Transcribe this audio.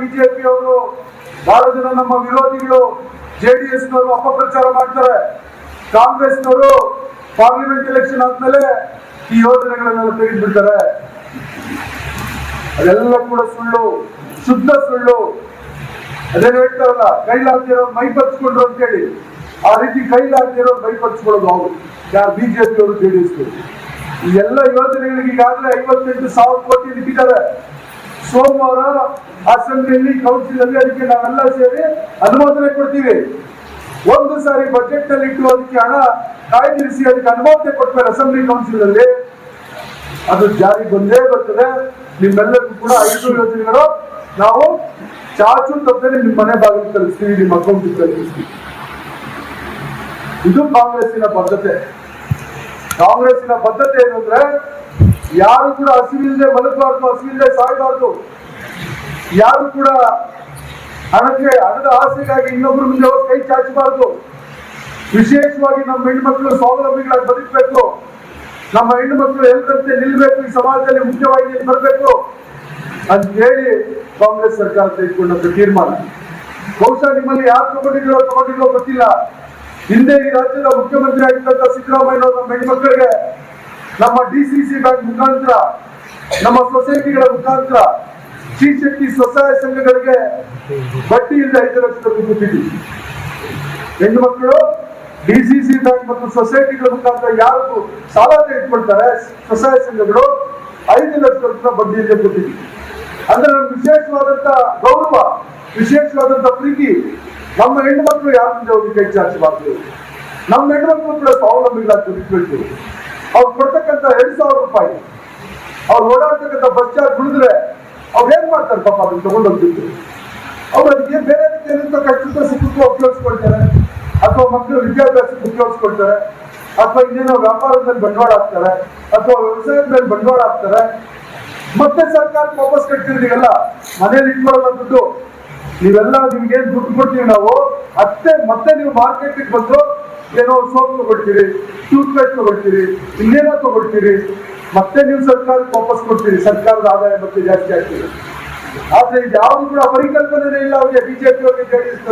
BJP ಅವರು ಬಹಳ ಜನ ನಮ್ಮ ವಿರೋಧಿಗಳು ಜೆಡಿಎಸ್ ನವರು ಅಪಪ್ರಚಾರ ಮಾಡ್ತಾರೆ. ಕಾಂಗ್ರೆಸ್ ನವರು ಪಾರ್ಲಿಮೆಂಟ್ ಎಲೆಕ್ಷನ್ ಆದ್ಮೇಲೆ ಈ ಯೋಜನೆಗಳನ್ನೆಲ್ಲ ತೆಗೆದುಬಿಡ್ತಾರೆ. ಅದೆಲ್ಲ ಕೂಡ ಸುಳ್ಳು, ಶುದ್ಧ ಸುಳ್ಳು. ಅದೇನು ಹೇಳ್ತಾರಲ್ಲ ಕೈಲಾಗ್ತಿರೋ ಮೈ ಅಂತ ಅಂತೇಳಿ. ಆ ರೀತಿ ಕೈಲಾಗ್ತಿರೋ ಮೈ ಪಚ್ಕೊಳ್ಳೋದು ಅವರು ಯಾರು ಬಿಜೆಪಿ ಅವರು ಜೆಡಿಎಸ್ ಈ ಎಲ್ಲ ಯೋಜನೆಗಳಿಗೆ ಈಗಾಗಲೇ ಐವತ್ತೆಂಟು ಸಾವಿರ ಕೋಟಿ ಇಟ್ಟಿದ್ದಾರೆ ಸೋಮವಾರ ಅಸೆಂಬ್ಲಿಯಲ್ಲಿ ಕೌನ್ಸಿಲ್ ಅಲ್ಲಿ ಅದಕ್ಕೆ ನಾವೆಲ್ಲ ಸೇರಿ ಅನುಮೋದನೆ ಕೊಡ್ತೀವಿ. ಒಂದು ಸಾರಿ ಬಜೆಟ್ನಲ್ಲಿ ಇಟ್ಟು ಅದಕ್ಕೆ ಹಣ ಕಾಯ್ದಿರಿಸಿ ಅದಕ್ಕೆ ಅನುಮೋದನೆ ಕೊಟ್ಟರೆ ಅಸೆಂಬ್ಲಿ ಕೌನ್ಸಿಲ್ ಅಲ್ಲಿ ಅದು ಜಾರಿ ಬಂದೇ ಬರ್ತದೆ. ನಿಮ್ಮೆಲ್ಲರಿಗೂ ಕೂಡ ಐದು ಯೋಜನೆಗಳು. ನಾವು ಚಾಚು ತಪ್ಪದೆ ನಿಮ್ಮ ಮನೆ ಬಾಗಿಲು ತಲುಪಿಸ್ತೀವಿ, ನಿಮ್ಮ ಅಕೌಂಟ್ ತಲುಪಿಸ್ತೀವಿ. ಇದು ಕಾಂಗ್ರೆಸ್ಸಿನ ಬದ್ಧತೆ. ಕಾಂಗ್ರೆಸ್ಸಿನ ಬದ್ಧತೆ ಏನಂದ್ರೆ ಯಾರು ಕೂಡ ಹಸಿವಿಲ್ಲದೆ ಮಲಗಬಾರ್ದು ಹಸಿವಿಲ್ಲದೆ ಸಾಯಬಾರ್ದು. ಯಾರು ಕೂಡ ಹಣಕ್ಕೆ ಹಣದ ಆಸೆಗಾಗಿ ಇನ್ನೊಬ್ಬರ ಮುಂದೆ ಹೋಗಿ ಕೈ ಚಾಚಬಾರ್ದು. ವಿಶೇಷವಾಗಿ ನಮ್ಮ ಹೆಣ್ಮಕ್ಳು ಸ್ವಾವಲಂಬಿಗಳಾಗಿ ಬದುಕಬೇಕು. ನಮ್ಮ ಹೆಣ್ಣು ಮಕ್ಕಳು ಎಲ್ಲರಂತೆ ನಿಲ್ಬೇಕು, ಈ ಸಮಾಜದಲ್ಲಿ ಮುಖ್ಯವಾಗಿ ಬರಬೇಕು ಅಂತ ಹೇಳಿ ಕಾಂಗ್ರೆಸ್ ಸರ್ಕಾರ ತೆಗೆದುಕೊಂಡಂತ ತೀರ್ಮಾನ. ಬಹುಶಃ ನಿಮ್ಮಲ್ಲಿ ಯಾರು ತಗೊಂಡಿದ್ರೋ ತಗೊಂಡಿರೋ ಗೊತ್ತಿಲ್ಲ. ಹಿಂದೆ ಈ ರಾಜ್ಯದ ಮುಖ್ಯಮಂತ್ರಿ ಆಗಿದ್ದಂತ ಸಿದ್ದರಾಮಯ್ಯ ನಮ್ಮ ಹೆಣ್ಮಕ್ಳಿಗೆ ನಮ್ಮ ಡಿ ಸಿ ಸಿ ಬ್ಯಾಂಕ್ ಮುಖಾಂತರ, ನಮ್ಮ ಸೊಸೈಟಿಗಳ ಮುಖಾಂತರ, ಶ್ರೀ ಶಕ್ತಿ ಸ್ವಸಹಾಯ ಸಂಘಗಳಿಗೆ ಬಡ್ಡಿ ಇಲ್ಲದೆ ಐದು ಲಕ್ಷ ರೂಪಾಯಿ ಹೆಣ್ಣು ಮಕ್ಕಳು ಡಿಸಿಸಿ ಬ್ಯಾಂಕ್ ಮತ್ತು ಸೊಸೈಟಿಗಳ ಮುಖಾಂತರ ಯಾರು ಸಾಲ ತೆಗೆದುಕೊಳ್ತಾರೆ, ಸ್ವಸಹಾಯ ಸಂಘಗಳು ಐದು ಲಕ್ಷ ರೂಪಾಯಿ ಇಲ್ಲದೆ ಕೊಟ್ಟಿದ್ದೀವಿ ಅಂದ್ರೆ ನಮ್ಗೆ ವಿಶೇಷವಾದಂತ ಗೌರವ, ವಿಶೇಷವಾದಂತ ಪ್ರೀತಿ ನಮ್ಮ ಹೆಣ್ಣು ಮಕ್ಕಳು ಯಾರು ಮುಂದೆ ಹೋಗಿ ಕೈ ಚಾಚಬಾರ್ದು? ನಮ್ಮ ಹೆಣ್ಣು ಮಕ್ಕಳು ಕೂಡ ಸ್ವಾವಲಂಬಿಗಳಾಗಿ ಬದುಕಬೇಕು ಅವ್ರು ಕೊಡ್ತಕ್ಕಂಥ ಎರಡು ಸಾವಿರ ರೂಪಾಯಿ. ಅವ್ರು ಓಡಾಡ್ತಕ್ಕಂಥ ಬಸ್ ಚಾರ್ಜ್ ಉಳಿದ್ರೆ ಅವ್ರು ಏನ್ ಮಾಡ್ತಾರೆ ಪಾಪ ಅದನ್ನ ತಗೊಂಡೋಗ್ತಿದ್ರು ಅವ್ರು ಅದಕ್ಕೆ ಬೇರೆ ಏನಂತ ಕಷ್ಟದ ಸಿಕ್ಕಕ್ಕೂ ಉಪಯೋಗಿಸ್ಕೊಳ್ತಾರೆ. ಅಥವಾ ಮಕ್ಕಳು ವಿದ್ಯಾಭ್ಯಾಸಕ್ಕೆ ಉಪಯೋಗಿಸ್ಕೊಳ್ತಾರೆ. ಅಥವಾ ಇನ್ನೇನೋ ವ್ಯಾಪಾರದ ಮೇಲೆ ಬಂಡವಾಳ ಹಾಕ್ತಾರೆ. ಅಥವಾ ವ್ಯವಸಾಯದ ಮೇಲೆ ಬಂಡವಾಳ ಹಾಕ್ತಾರೆ. ಮತ್ತೆ ಸರ್ಕಾರಕ್ಕೆ ವಾಪಸ್ ಕಟ್ತಿರ್ತೀವಲ್ಲ ಮನೇಲಿ ಇಟ್ಕೊಳ್ಳಲ್ಲ ದುಡ್ಡು ನೀವೆಲ್ಲ ನಿಮ್ಗೆ ದುಡ್ಡು ಕೊಡ್ತೀವಿ ನಾವು? ಅಷ್ಟೇ ಮತ್ತೆ ನೀವು ಮಾರ್ಕೆಟ್ಗೆ ಬಂದು ಏನೋ ಸೋಪ್ ತಗೊಳ್ತೀರಿ ಟೂತ್ ಪೇಸ್ಟ್ ತಗೊಳ್ತೀರಿ, ಇನ್ನೇನೋ ತಗೊಳ್ತೀರಿ, ಮತ್ತೆ ನೀವು ಸರ್ಕಾರಕ್ಕೆ ವಾಪಸ್ ಕೊಡ್ತೀರಿ, ಸರ್ಕಾರದ ಆದಾಯ ಮತ್ತೆ ಜಾಸ್ತಿ ಆಗ್ತೀರಿ ಆದ್ರೆ ಯಾವುದು ಕೂಡ ಪರಿಕಲ್ಪನೆ ಇಲ್ಲ ಅವರಿಗೆ ಬಿಜೆಪಿ ಅವರಿಗೆ ಜೆಡಿಎಸ್